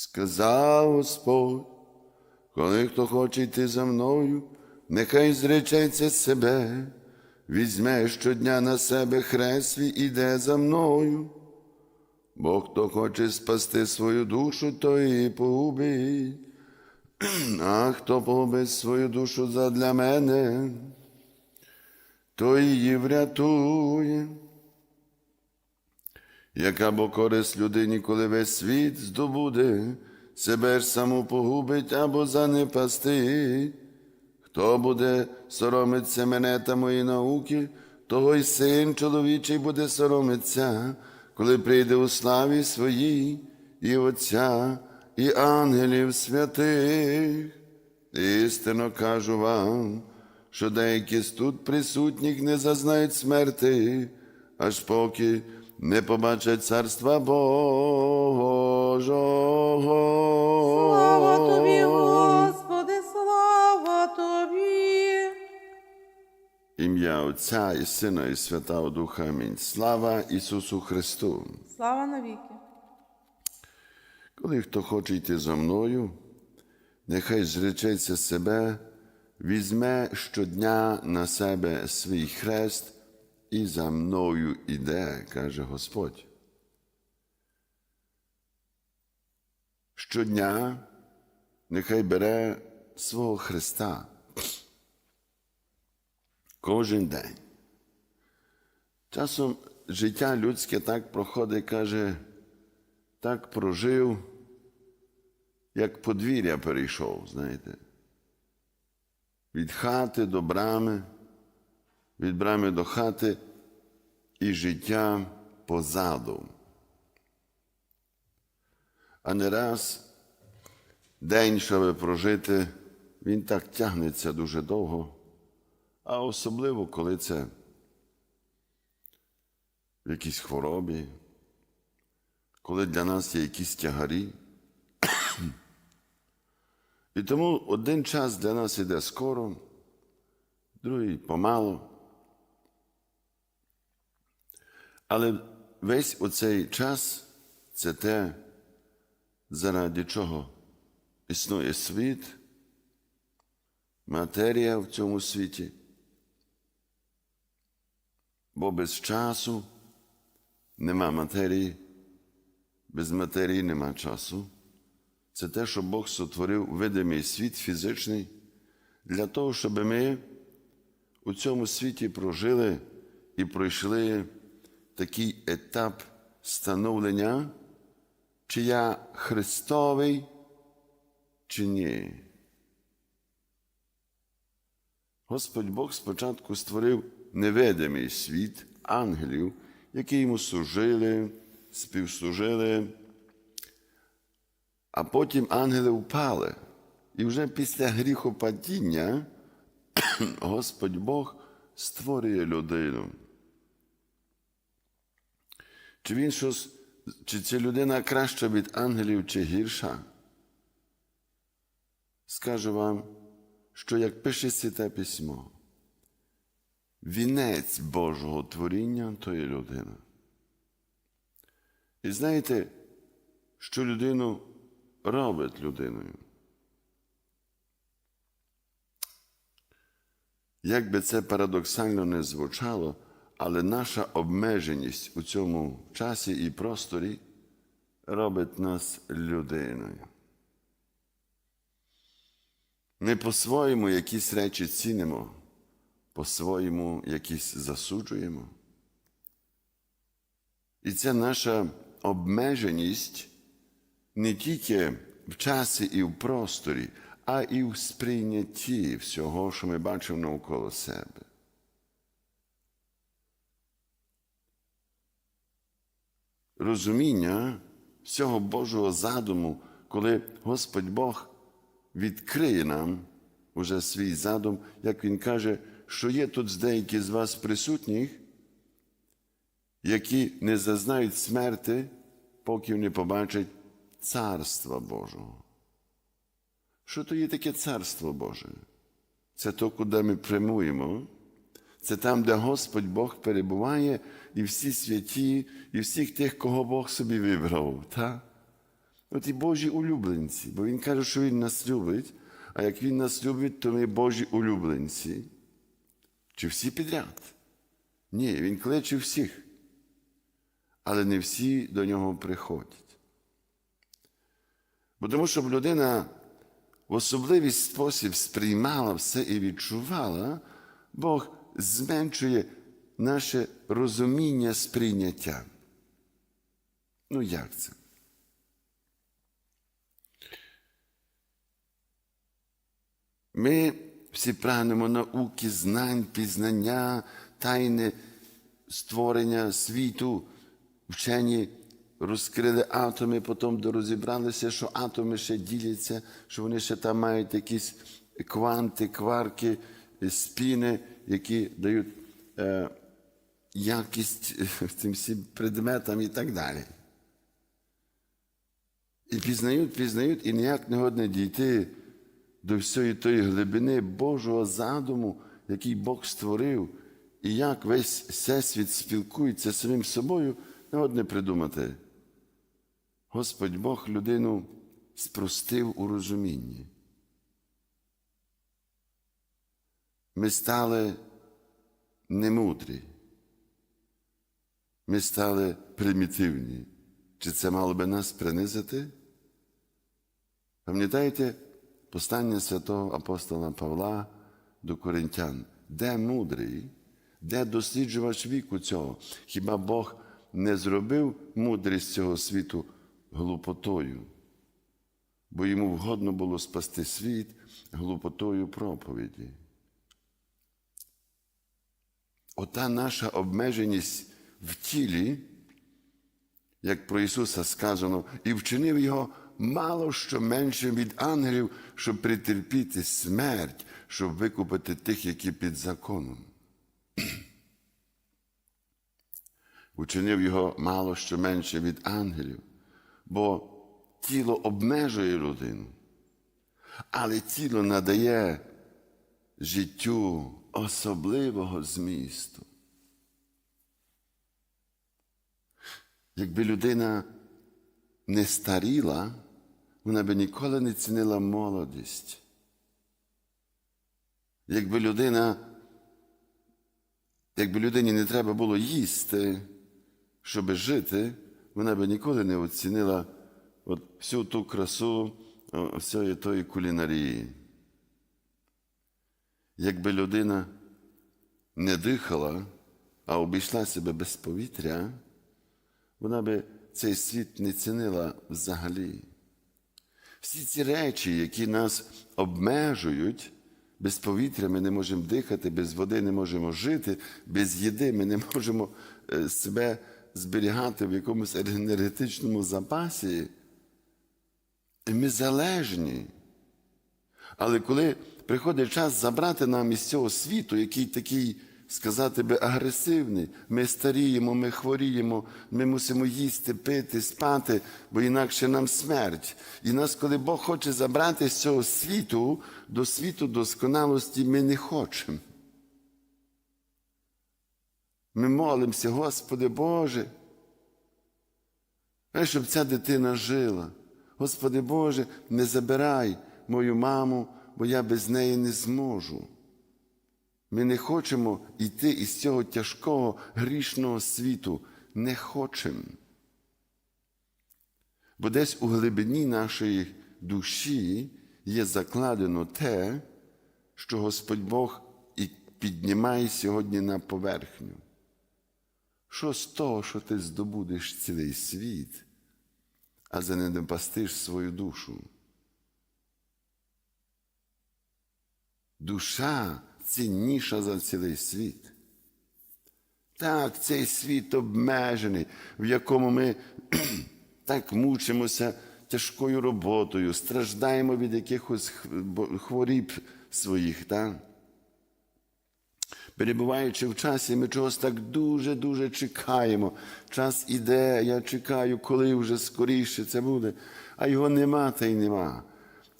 Сказав Господь, коли хто хоче йти за мною, нехай зречеться себе, візьме щодня на себе хрест свій іде за мною. Бо хто хоче спасти свою душу, то її погубить. А хто погубить свою душу задля мене, то її врятує. Яка бо користь людині, коли весь світ здобуде, себе ж саму погубить або занепасти. Хто буде соромиться мене та мої науки, того й син чоловічий буде соромиться, коли прийде у славі своїй, і Отця, і ангелів святих. Істинно кажу вам, що деякі з тут присутніх не зазнають смерти, аж поки не побачать царства Божого. Слава тобі, Господи, слава тобі. Ім'я Отця і Сина, і Святого Духа. Амінь. Слава Ісусу Христу. Слава навіки. Коли хто хоче йти за мною, нехай зречеться себе, візьме щодня на себе свій хрест і за мною іде, каже Господь. Щодня нехай бере свого Христа. Кожен день. Часом життя людське так проходить, каже, так прожив, як подвір'я перейшов, знаєте. Від хати до брами, від брами до хати і життя позаду. А не раз день, щоб прожити, він так тягнеться дуже довго, а особливо, коли це в якійсь хворобі, коли для нас є якісь тягарі. І тому один час для нас іде скоро, другий помало. Але весь оцей час це те, заради чого існує світ, матерія в цьому світі. Бо без часу нема матерії, без матерії нема часу. Це те, що Бог сотворив видимий світ фізичний, для того, щоб ми у цьому світі прожили і пройшли такий етап становлення, чи я Христовий, чи ні. Господь Бог спочатку створив невидимий світ ангелів, які йому служили, співслужили. А потім ангели впали. І вже після гріхопадіння Господь Бог створює людину. Чи він щось, чи ця людина краща від ангелів, чи гірша? Скажу вам, що як пише святе письмо, вінець Божого творіння то є людина. І знаєте, що людину робить людиною. Як би це парадоксально не звучало, але наша обмеженість у цьому часі і просторі робить нас людиною. Ми по-своєму якісь речі цінимо, по-своєму якісь засуджуємо. І ця наша обмеженість не тільки в часі і в просторі, а і в сприйнятті всього, що ми бачимо навколо себе. Розуміння всього Божого задуму, коли Господь Бог відкриє нам уже свій задум, як Він каже, що є тут деякі з вас присутніх, які не зазнають смерти, поки не побачать Царства Божого. Що то є таке Царство Боже? Це то, куди ми прямуємо. Це там, де Господь Бог перебуває, і всі святі, і всіх тих, кого Бог собі вибрав. Та? От і Божі улюбленці, бо Він каже, що Він нас любить, а як Він нас любить, то ми Божі улюбленці. Чи всі підряд? Ні, Він кличе всіх, але не всі до нього приходять. Бо тому, щоб людина в особливий спосіб сприймала все і відчувала, Бог зменшує наше розуміння сприйняття. Ну, як це? Ми всі прагнемо науки, знань, пізнання, тайни створення світу. Вчені розкрили атоми, потім розібралися, що атоми ще діляться, що вони ще там мають якісь кванти, кварки, спіни, які дають е, якість цим всім предметам і так далі. І пізнають, пізнають, і ніяк не годне дійти до всієї тої глибини Божого задуму, який Бог створив, і як весь всесвіт спілкується з самим собою, не одне придумати. Господь Бог людину спростив у розумінні. Ми стали немудрі. Ми стали примітивні. Чи це мало би нас принизити? Пам'ятаєте послання святого апостола Павла до Коринтян? Де мудрий, де досліджувач віку цього? Хіба Бог не зробив мудрість цього світу глупотою? Бо йому вгодно було спасти світ глупотою проповіді. Ота наша обмеженість в тілі, як про Ісуса сказано, і вчинив його мало що меншим від ангелів, щоб притерпіти смерть, щоб викупити тих, які під законом. Учинив його мало що менше від ангелів, бо тіло обмежує людину, але тіло надає життю особливого змісту. Якби людина не старіла, вона би ніколи не цінила молодість. Якби людина, якби людині не треба було їсти, щоб жити, вона би ніколи не оцінила от всю ту красу всієї тої кулінарії. Якби людина не дихала, а обійшла себе без повітря, вона би цей світ не цінила взагалі. Всі ці речі, які нас обмежують, без повітря ми не можемо дихати, без води не можемо жити, без їди ми не можемо е, себе зберігати в якомусь енергетичному запасі. Ми залежні. Але коли приходить час забрати нам із цього світу, який такий, сказати би, агресивний, ми старіємо, ми хворіємо, ми мусимо їсти, пити, спати, бо інакше нам смерть. І нас, коли Бог хоче забрати з цього світу, до світу досконалості ми не хочемо. Ми молимося, Господи Боже, щоб ця дитина жила. Господи Боже, не забирай мою маму, бо я без неї не зможу. Ми не хочемо йти із цього тяжкого грішного світу. Не хочемо. Бо десь у глибині нашої душі є закладено те, що Господь Бог і піднімає сьогодні на поверхню. Що з того, що ти здобудеш цілий світ, а занедопастиш свою душу? Душа цінніша за цілий світ. Так, цей світ обмежений, в якому ми так мучимося тяжкою роботою, страждаємо від якихось хворіб своїх. Так? Перебуваючи в часі, ми чогось так дуже-дуже чекаємо. Час іде, я чекаю, коли вже скоріше це буде, а його нема та й нема.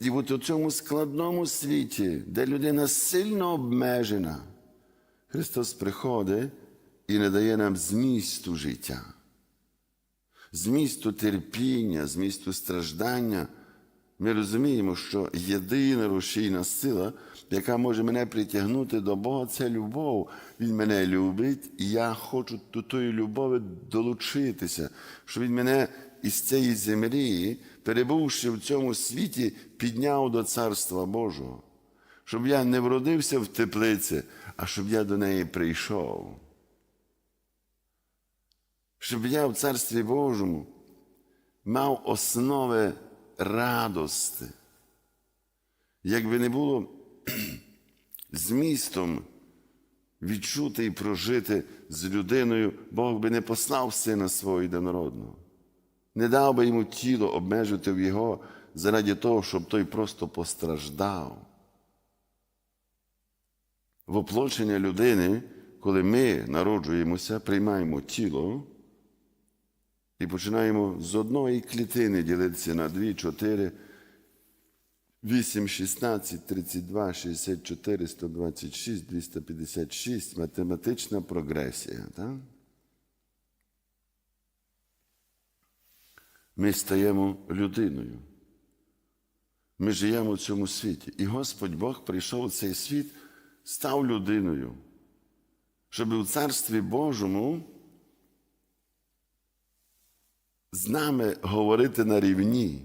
І от у цьому складному світі, де людина сильно обмежена, Христос приходить і не дає нам змісту життя. з місту терпіння, з місту страждання, ми розуміємо, що єдина рушійна сила, яка може мене притягнути до Бога, це любов. Він мене любить, і я хочу до тої любові долучитися, що він мене із цієї землі, перебувши в цьому світі, підняв до Царства Божого. Щоб я не вродився в теплиці, а щоб я до неї прийшов. Щоб я в Царстві Божому мав основи радости. Якби не було змістом відчути і прожити з людиною, Бог би не послав сина свого єдинородного. Не дав би йому тіло обмежити в його заради того, щоб той просто постраждав. Воплочення людини, коли ми народжуємося, приймаємо тіло і починаємо з одної клітини ділитися на дві, чотири, вісім, шістнадцять, тридцять два, шістдесят чотири, сто двадцять шість, двісті п'ятдесят шість, математична прогресія. Так? Ми стаємо людиною. Ми живемо в цьому світі. І Господь Бог прийшов у цей світ, став людиною, щоб у Царстві Божому з нами говорити на рівні.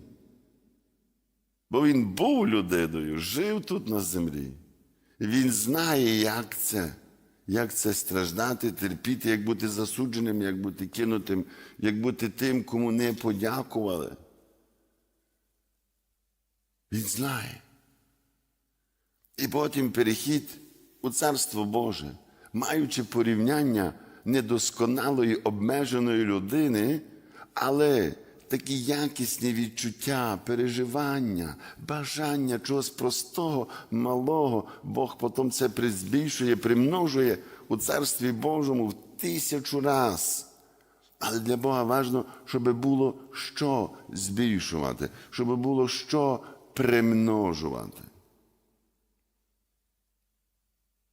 Бо він був людиною, жив тут на землі. Він знає, як це, як це страждати, терпіти, як бути засудженим, як бути кинутим, як бути тим, кому не подякували. Він знає. І потім перехід у Царство Боже, маючи порівняння недосконалої обмеженої людини, але такі якісні відчуття, переживання, бажання чогось простого, малого, Бог потім це призбільшує, примножує у Царстві Божому в тисячу раз. Але для Бога важливо, щоб було що збільшувати, щоб було що примножувати.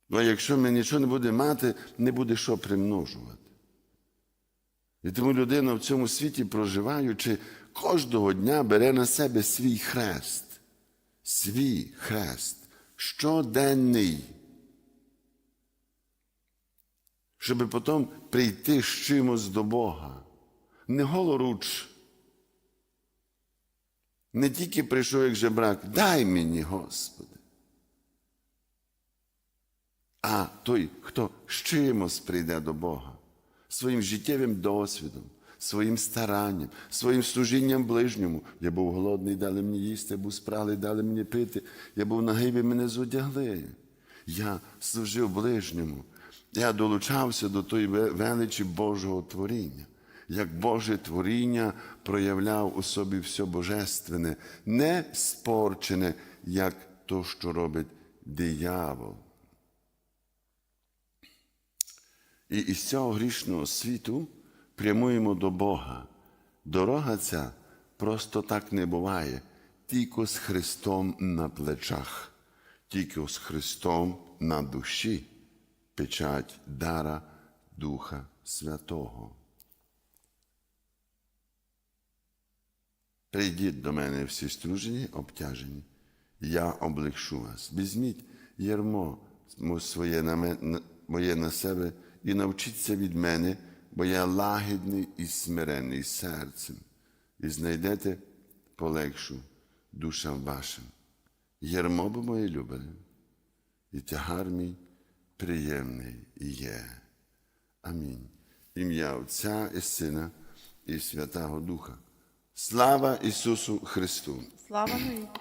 Бо якщо ми нічого не будемо мати, не буде що примножувати. І тому людина в цьому світі, проживаючи, кожного дня бере на себе свій хрест, свій хрест, щоденний, щоб потім прийти з чимось до Бога. Не голоруч. Не тільки прийшов як жебрак, дай мені, Господи. А той, хто з чимось прийде до Бога, своїм життєвим досвідом, своїм старанням, своїм служінням ближньому. Я був голодний, дали мені їсти, я був спралий, дали мені пити, я був нагий, ви мене зодягли. Я служив ближньому. Я долучався до тої величі Божого творіння. Як Боже творіння проявляв у собі все божественне, не спорчене, як то, що робить диявол. І із цього грішного світу прямуємо до Бога. Дорога ця просто так не буває, тільки з Христом на плечах, тільки з Христом на душі, печать дара Духа Святого. Прийдіть до мене всі стружені, обтяжені, я облегшу вас. Візьміть ярмо своє на, моє на себе і навчіться від мене, бо я лагідний і смирений серцем, і знайдете полегшу душам вашим. Ярмо бо моє любене, і тягар мій приємний є. Амінь. Ім'я Отця і Сина, і Святого Духа. Слава Ісусу Христу! Слава навіки.